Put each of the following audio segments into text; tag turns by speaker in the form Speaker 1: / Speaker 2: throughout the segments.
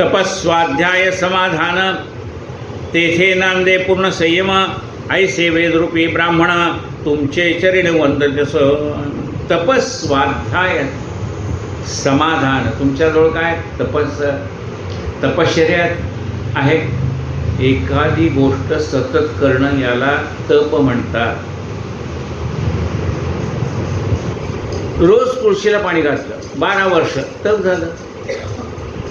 Speaker 1: तपस्वाध्याय समाधान। तेथे नांदे पूर्ण संयम। ऐसे वेदरूपी ब्राह्मण। तुमचे चरण वंदतस तपस्वाध्याय समाधान। तुमच्याजवळ काय? तपस तपश्चर्यात आहे. एखादी गोष्ट सतत करणं याला तप म्हणतात. रोज तुळशीला पाणी घातलं. बारा वर्ष. तप झालं.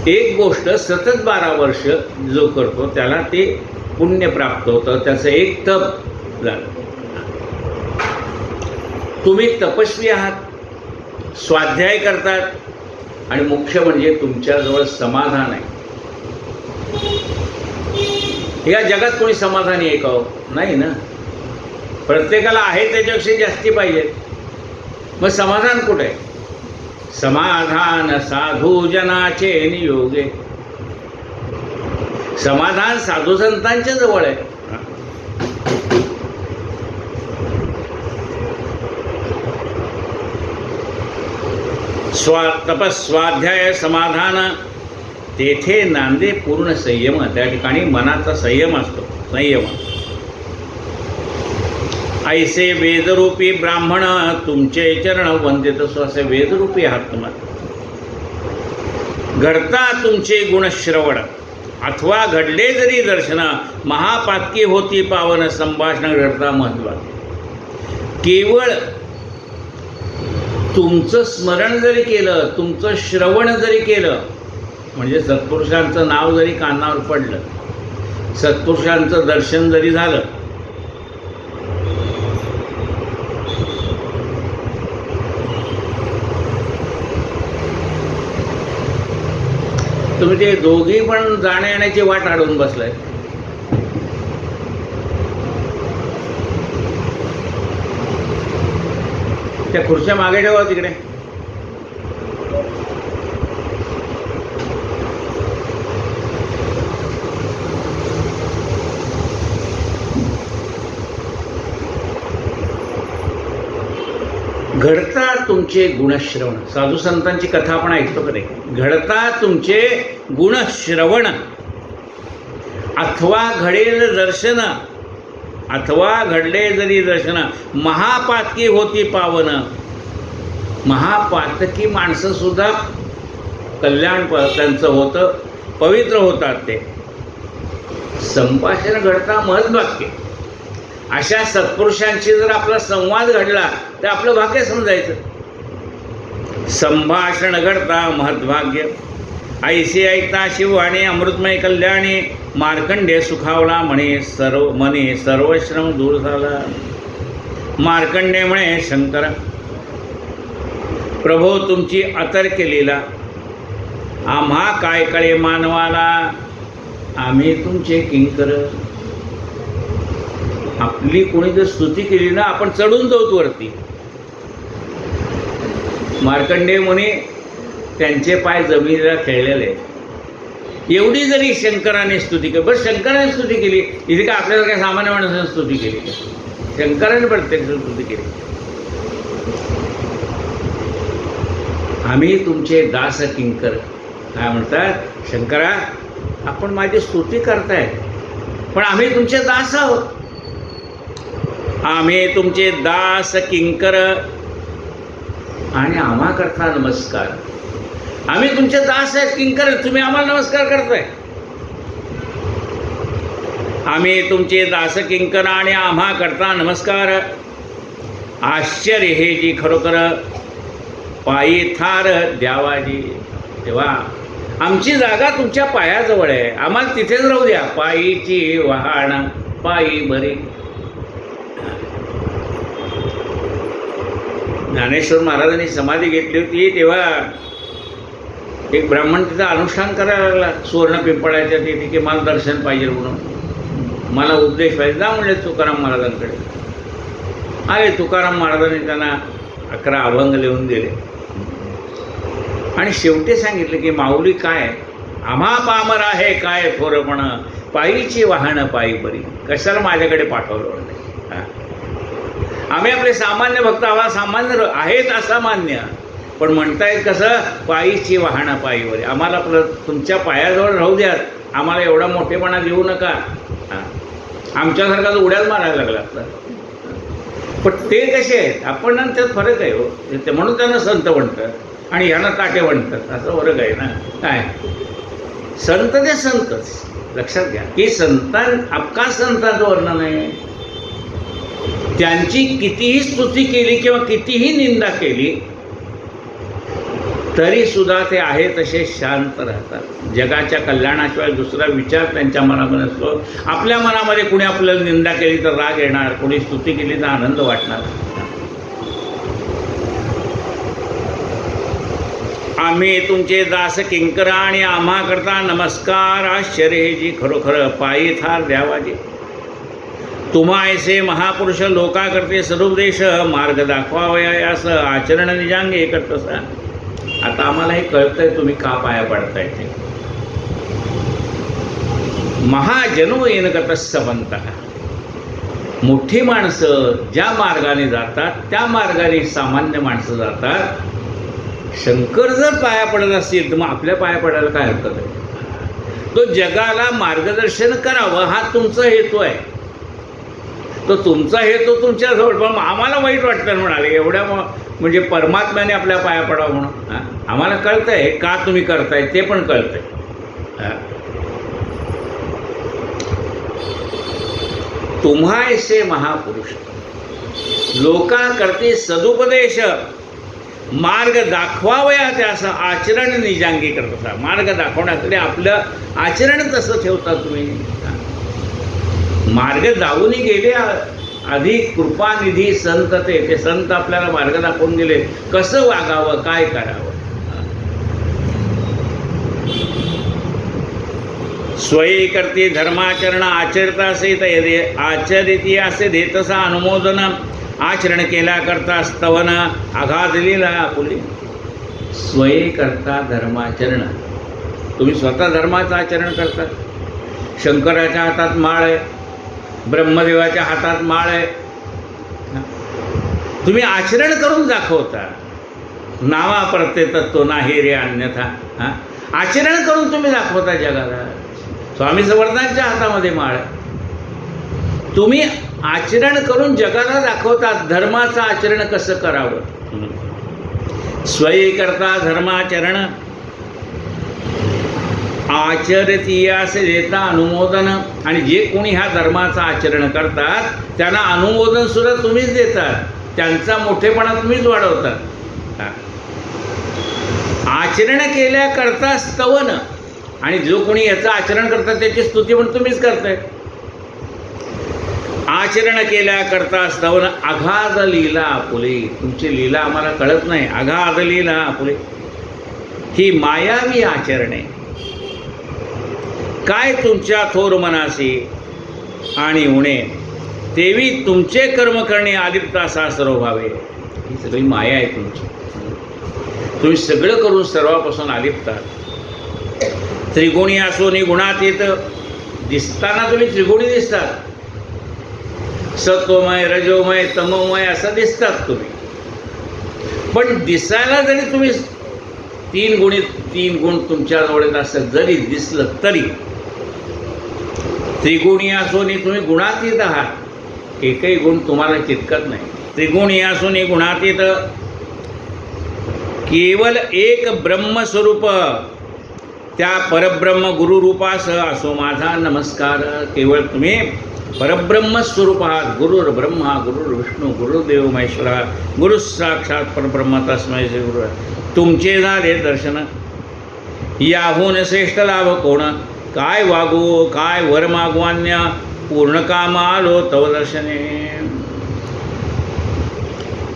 Speaker 1: एक गोष्ट सतत बारा वर्ष जो करतो त्याला ते पुण्य प्राप्त होतं. त्याचं एक तप झालं. तुम्ही तपस्वी आहात स्वाध्याय करतात आणि मुख्य म्हणजे तुमच्याजवळ समाधान आहे. या जगात कोणी समाधानी आहे का हो? नाही ना? प्रत्येकाला आहे त्याच्यापेक्षा जास्ती पाहिजे. मग समाधान कुठे? आहे समाधान साधू जनाचे नियोगे. समाधान साधू संतांच्या जवळ आहे. स्वा तपस्वाध्याय समाधान. तेथे नांदे पूर्ण संयम. त्या ठिकाणी मनाचा संयम असतो. संयम. ऐसे वेदरूपी ब्राह्मण तुमचे चरण वंदित असो असे वेदरूपी आहात तुम्हाला. घडता तुमचे गुणश्रवण अथवा घडले जरी दर्शन महापातकी होती पावन संभाषण घडता महत्त्वाचे. केवळ तुमचं स्मरण जरी केलं तुमचं श्रवण जरी केलं म्हणजे सत्पुरुषांचं नाव जरी कानावर पडलं सत्पुरुषांचं दर्शन जरी झालं तुम्ही ते दोघी पण जाण्या येण्याची वाट अडवून बसलाय. त्या खुर्च्या मागे ठेवा तिकडे. घडता तुमचे गुणश्रवण. साधू संतांची कथा आपण ऐकतो का नाही? घडता तुमचे गुणश्रवण अथवा घडेल दर्शन अथवा घडले जरी दर्शन महापातकी होती पावन. महापातकी माणसंसुद्धा कल्याण प- त्यांचं होतं पवित्र होतात ते. संभाषण घडता महत्वाक्य अशा सत्पुरुषांशी जर आपला संवाद घडला तर आपलं भाग्य समजायचं. संभाषण घडता महद्भाग्य ऐसे ऐकता शिववाणी अमृतमय कल्याणी मार्कंडे सुखावला म्हणे सर्व म्हणे सर्वश्रम दूर झाला. मार्कंडे म्हणे शंकर प्रभो तुमची अतर केलेला. आम्हा काय कळे मानवाला? आम्ही तुमचे किंकर. आपली कोणी जर स्तुती केली ना आपण चढून जाऊत वरती. मार्कंडेय म्हणे त्यांचे पाय जमिनीला खेळलेले. आहेत. एवढी जरी शंकराने स्तुती केली बरं शंकराने स्तुती केली इथे का आपल्याला काय सामान्य माणसाने स्तुती केली? शंकराने प्रत्यक्ष स्तुती केली. आम्ही तुमचे दास किंकर काय म्हणतात? शंकरा आपण माझी स्तुती करताय. पण आम्ही तुमचे दास आहोत. आम्ही तुमचे दास किंकर. आणि आम्हाकरता नमस्कार. आम्ही तुमचे दास आहेत किंकर तुम्ही आम्हाला नमस्कार करताय. आम्ही तुमचे दास किंकर आणि आम्हा करता नमस्कार. आश्चर्य हे जी खरोखर पायी थार द्यावाजी. तेव्हा आमची जागा तुमच्या पायाजवळ आहे. आम्हाला तिथेच राहू द्या. पायीची वाहन पायी बरी. ज्ञानेश्वर महाराजांनी समाधी घेतली होती तेव्हा एक ब्राह्मण तिथं अनुष्ठान करायला लागला सुवर्ण पिंपळाच्या तिथे की मला दर्शन पाहिजे म्हणून. मला उपदेश पाहिजे. जा म्हणले तुकाराम महाराजांकडे. आले तुकाराम महाराजांनी त्यांना अकरा अभंग लिहून दिले. आणि शेवटी सांगितलं की माऊली काय? आम्हा पामर आहे काय थोरपण पायीची वाहनं पायी बरी कशाला माझ्याकडे पाठवलं म्हणले? आम्ही आपले सामान्य भक्त आम्हाला सामान्य र- आहेत असामान्य. पण म्हणतायत कसं पायीची वाहनं पायीवर. आम्हाला प्र तुमच्या पायाजवळ राहू द्यात. आम्हाला एवढा मोठेपणा देऊ नका. आमच्यासारखा तर उड्याच मारायला लागला. आता पण ते कसे आहेत? आपण आणि त्यात फरक आहे हो. ते म्हणून त्यांना संत म्हणतात आणि यांना काटे म्हणतात. असं फरक आहे ना. काय? संत ते संतच. लक्षात घ्या. की संतां अपका संतांचं वर्णन आहे. त्यांची कितीही स्तुती केली किंवा कितीही निंदा केली तरी सुद्धा ते आहे तसे शांत राहतात. जगाच्या कल्याणाशिवाय दुसरा विचार त्यांच्या मनामध्ये असतो आपल्या मनामध्ये कुणी आपल्याला निंदा केली तर राग येणार कोणी स्तुती केली तर आनंद वाटणार. आम्ही तुमचे दास किंकर आणि आम्हा करता नमस्कार. आश्चर्य जी खरोखर पायी थार द्यावाजी. तुम्हा ऐसे महापुरुष लोकाकरते सदुपदेश मार्ग दाखवावया यास आचरण निजांगे करतसा. आता आम्हाला हे कळतंय तुम्ही का पाया पडताय ते. महाजनो येन गतसवंत मोठी माणसं ज्या मार्गाने जातात त्या मार्गाने सामान्य माणसं जातात. शंकर जर पाया पडत असतील तर मग आपल्या पाया पडायला काय हरकत आहे? तो जगाला मार्गदर्शन करावं हा तुमचा हेतू आहे. तो तुमचा हे तो तुमच्याजवळ पण आम्हाला वाईट वाटतं म्हणाले. एवढ्या म्हणजे परमात्म्याने आपल्या पाया पडावं म्हणून. आम्हाला कळतंय हे का तुम्ही करताय ते पण कळतंय. हा. तुम्हा ऐसे महापुरुष. लोकांकरती सदुपदेश. मार्ग दाखवावया त्याचं आचरण निजांगी करत असा मार्ग दाखवण्यासाठी आपलं आचरण तसं ठेवता तुम्ही? मार्ग जाऊनही गेले अधिक कृपानिधी संत ते ते संत आपल्याला मार्ग दाखवून गेले कसं वागावं काय करावं? स्वयी करते धर्माचरण आचरता सहित यदे आचरिती असे देतसा अनुमोदन आचरण केल्याकरता स्तवन आघात लिहिला आपुले स्वयी करता धर्माचरण. तुम्ही स्वतः धर्माचं आचरण करता. शंकराच्या हातात माळ आहे. ब्रह्मदेवाच्या हातात माळ आहे. तुम्ही आचरण करून दाखवता. नावा प्रत्ये तत्व नाही रे अन्यथा हां? आचरण करून तुम्ही दाखवता जगाला. स्वामी समर्थांच्या हातामध्ये माळ आहे. तुम्ही आचरण करून जगाला दाखवतात धर्माचं आचरण कसं करावं? स्वयी करता धर्माचरण आचरतीयास देता अनुमोदन. आणि जे कोणी ह्या धर्माचं आचरण करतात त्यांना अनुमोदन सुद्धा तुम्हीच देतात. त्यांचा मोठेपणा तुम्हीच वाढवतात. आचरण केल्याकरता स्तवन. आणि जो कोणी याचं आचरण करतात त्याची स्तुती पण तुम्हीच करताय. आचरण केल्याकरता स्तवन. अगाध लीला आपुले तुमची लीला आम्हाला कळत नाही. अगाध लीला आपुले ही मायावी आचरणे. काय तुमच्या थोर मनासी आणि उणे? तेवी तुमचे कर्म करणे आदिप्त असा सर्व व्हावे. ही सगळी माया आहे तुमची. तुम्ही सगळं करून सर्वापासून आलिप्तात त्रिगुणी असो नि गुणात येत. दिसताना तुम्ही त्रिगुणी दिसतात. सत्वमय रजोमय तमोमय असं दिसतात तुम्ही. पण दिसायला जरी तुम्ही तीन गुणी तीन गुण तुमच्याजवळ येत असं जरी दिसलं तरी त्रिगुणी असूनही तुम्ही गुणातीत आहात. एकही गुण तुम्हाला चितकत नाही. त्रिगुणी असूनही गुणातीत. केवल केवळ एक ब्रह्मस्वरूप. त्या परब्रह्म गुरुरूपास असो माझा नमस्कार. केवळ तुम्ही परब्रह्म स्वरूप आहात. गुरुर ब्रह्मा गुरुर विष्णू गुरुदेव महेश्वरा गुरु साक्षात परब्रह्म तस्मय गुरु तुमचे झाले दर्शन. याहून श्रेष्ठ लाभ कोण? काय वागू काय वर मागवान्य पूर्ण काम आलो तव दर्शने.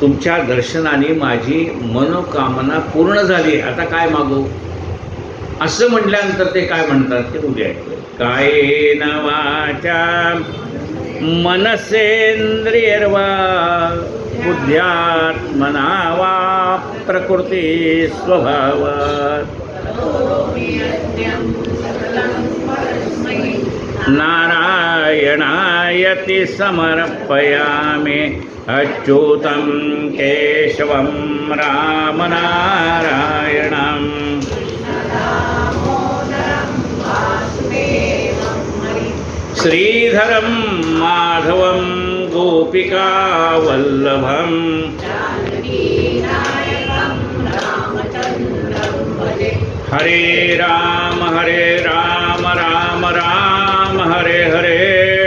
Speaker 1: तुमच्या दर्शनाने माझी मनोकामना पूर्ण झाली. आता काय मागू? असं म्हटल्यानंतर ते काय म्हणतात ते उद्या काय नवाच्या मनसेंद्रियर्वा बुद्ध्यात्मना वा प्रकृती स्वभावात
Speaker 2: नारायणायति समर्पयामि अच्युतं केशवं रामनारायणम् श्रीधरं माधवं गोपिकावल्लभम् हरे राम हरे राम। राम राम हरे हरे।